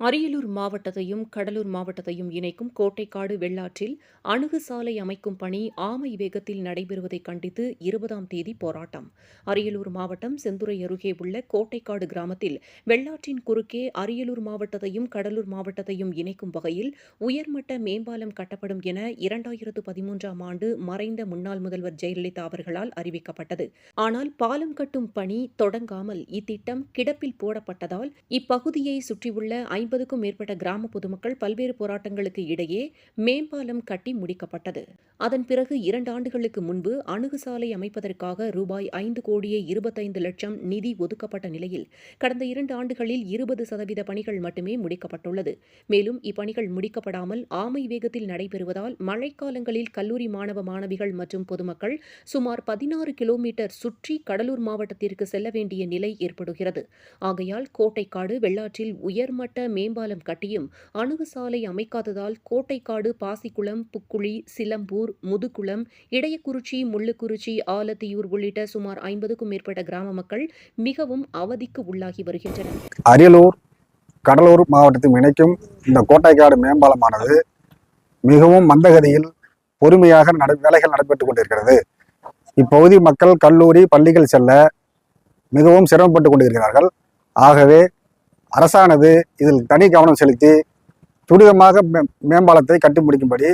அரியலூர் மாவட்டத்தையும் கடலூர் மாவட்டத்தையும் இணைக்கும் கோட்டைக்காடு வெள்ளாற்றில் அணுகு சாலை அமைக்கும் பணி ஆமை வேகத்தில் நடைபெறுவதை கண்டித்து இருபதாம் தேதி போராட்டம். அரியலூர் மாவட்டம் செந்துறை அருகே உள்ள கோட்டைக்காடு கிராமத்தில் வெள்ளாற்றின் குறுக்கே அரியலூர் மாவட்டத்தையும் கடலூர் மாவட்டத்தையும் இணைக்கும் வகையில் உயர்மட்ட மேம்பாலம் கட்டப்படும் என இரண்டாயிரத்து பதிமூன்றாம் ஆண்டு மறைந்த முன்னாள் முதல்வர் ஜெயலலிதா அவர்களால் அறிவிக்கப்பட்டது. ஆனால் பாலம் கட்டும் பணி தொடங்காமல் இத்திட்டம் கிடப்பில் போடப்பட்டதால் இப்பகுதியை சுற்றியுள்ள ஐம்பதுக்கும் மேற்பட்ட கிராம பொதுமக்கள் பல்வேறு போராட்டங்களுக்கு இடையே மேம்பாலம் கட்டி முடிக்கப்பட்டது. அதன் பிறகு இரண்டு ஆண்டுகளுக்கு முன்பு அணுகுசாலை அமைப்பதற்காக ரூபாய் ஐந்து கோடியே இருபத்தைந்து லட்சம் நிதி ஒதுக்கப்பட்ட நிலையில் கடந்த இரண்டு ஆண்டுகளில் இருபது சதவீத பணிகள் மட்டுமே முடிக்கப்பட்டுள்ளது. மேலும் இப்பணிகள் முடிக்கப்படாமல் ஆமை வேகத்தில் நடைபெறுவதால் மழைக்காலங்களில் கல்லூரி மாணவ மாணவிகள் மற்றும் பொதுமக்கள் சுமார் பதினாறு கிலோமீட்டர் சுற்றி கடலூர் மாவட்டத்திற்கு செல்ல வேண்டிய நிலை ஏற்படுகிறது. ஆகையால் கோட்டைக்காடு வெள்ளாற்றில் உயர்மட்ட மேம்பாலம் கட்டியும் அணுகு சாலை அமைக்காததால் கோட்டைக்காடு பாசிக்குளம் புக்குழி சிலம்பூர் முதுகுளம் இடையக்குறிச்சி முள்ளுக்குறிச்சி ஆலத்தியூர் உள்ளிட்ட சுமார் ஐம்பதுக்கும் மேற்பட்ட கிராம மக்கள் மிகவும் அவதிக்கு உள்ளாகி வருகின்றனர். அரியலூர் கடலூர் மாவட்டத்தையும் இணைக்கும் இந்த கோட்டைக்காடு மேம்பாலமானது மிகவும் மந்தகதியில் பொறுமையாக நட வேலைகள் நடைபெற்றுக் கொண்டிருக்கிறது. இப்பகுதி மக்கள் கல்லூரி பள்ளிகள் செல்ல மிகவும் சிரமப்பட்டு கொண்டிருக்கிறார்கள். ஆகவே அரசானது இதில் தனி கவனம் செலுத்தி துரிதமாக மேம்பாலத்தை கட்டி முடிக்கும்படி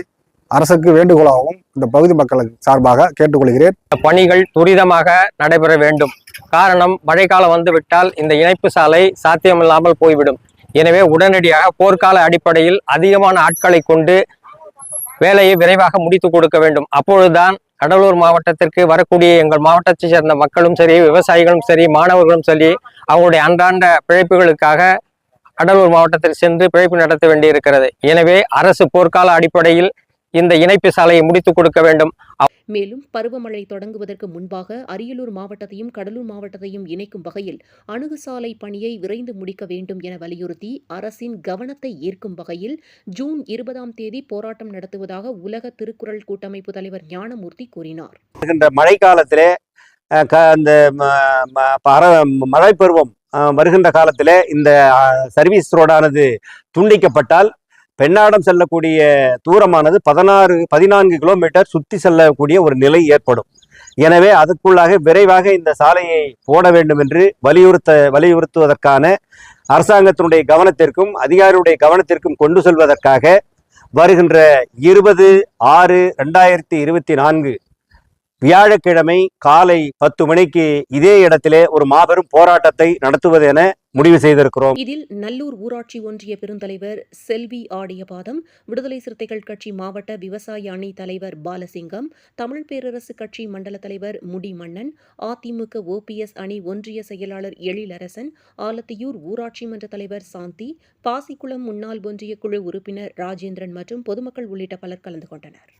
அரசுக்கு வேண்டுகோளாகவும் இந்த பகுதி மக்களுக்கு சார்பாக கேட்டுக்கொள்கிறேன். பணிகள் துரிதமாக நடைபெற வேண்டும். காரணம் மழைக்காலம் வந்துவிட்டால் இந்த இணைப்பு சாலை சாத்தியமில்லாமல் போய்விடும். எனவே உடனடியாக போர்க்கால அடிப்படையில் அதிகமான ஆட்களை கொண்டு வேலையை விரைவாக முடித்து கொடுக்க வேண்டும். அப்பொழுதுதான் கடலூர் மாவட்டத்திற்கு வரக்கூடிய எங்கள் மாவட்டத்தைச் சேர்ந்த மக்களும் சரி விவசாயிகளும் சரி மாணவர்களும் சரி அவங்களுடைய அன்றாண்ட பிழைப்புகளுக்காக கடலூர் மாவட்டத்தில் சென்று பிழைப்பு நடத்த வேண்டியிருக்கிறது. எனவே அரசு போர்க்கால அடிப்படையில் இந்த இணைப்பு சாலையை முடித்து கொடுக்க வேண்டும். மேலும் பருவமழை தொடங்குவதற்கு முன்பாக அரியலூர் மாவட்டத்தையும் கடலூர் மாவட்டத்தையும் இணைக்கும் வகையில் அணுகுசாலை பணியை விரைந்து முடிக்க வேண்டும் என வலியுறுத்தி அரசின் கவனத்தை ஈர்க்கும் வகையில் ஜூன் இருபதாம் தேதி போராட்டம் நடத்துவதாக உலக திருக்குறள் கூட்டமைப்பு தலைவர் ஞானமூர்த்தி கூறினார். வருகின்ற மழைக்காலத்திலே அஹ், க- அந்த ம- ம- பர மழை பருவம் அஹ், வருகின்ற காலத்திலே இந்த சர்வீஸ் ரோடானது துண்டிக்கப்பட்டால் பெண்ணாடம் செல்லக்கூடிய தூரமானது பதினாறு பதினான்கு கிலோமீட்டர் சுற்றி செல்லக்கூடிய ஒரு நிலை ஏற்படும். எனவே அதுக்குள்ளாக விரைவாக இந்த சாலையை போட வேண்டும் என்று வலியுறுத்த வலியுறுத்துவதற்கான அரசாங்கத்தினுடைய கவனத்திற்கும் அதிகாரியுடைய கவனத்திற்கும் கொண்டு செல்வதற்காக வருகின்ற இருபது ஆறு ரெண்டாயிரத்தி இருபத்தி நான்கு வியாழக்கிழமை காலை பத்து மணிக்கு இதே இடத்திலே ஒரு மாபெரும் போராட்டத்தை நடத்துவது என முடிவு செய்திருக்கிறோம். இதில் நல்லூர் ஊராட்சி ஒன்றிய பெருந்தலைவர் செல்வி ஆடியபாதம் விடுதலை சிறுத்தைகள் கட்சி மாவட்ட விவசாய அணி தலைவர் பாலசிங்கம் தமிழ் பேரரசு கட்சி மண்டல தலைவர் முடிமன்னன் அதிமுக ஓபிஎஸ் அணி ஒன்றிய செயலாளர் எழிலரசன் ஆலத்தியூர் ஊராட்சி மன்ற தலைவர் சாந்தி பாசிக்குளம் முன்னாள் ஒன்றிய குழு உறுப்பினர் ராஜேந்திரன் மற்றும் பொதுமக்கள் உள்ளிட்ட பலர் கலந்து கொண்டனர்.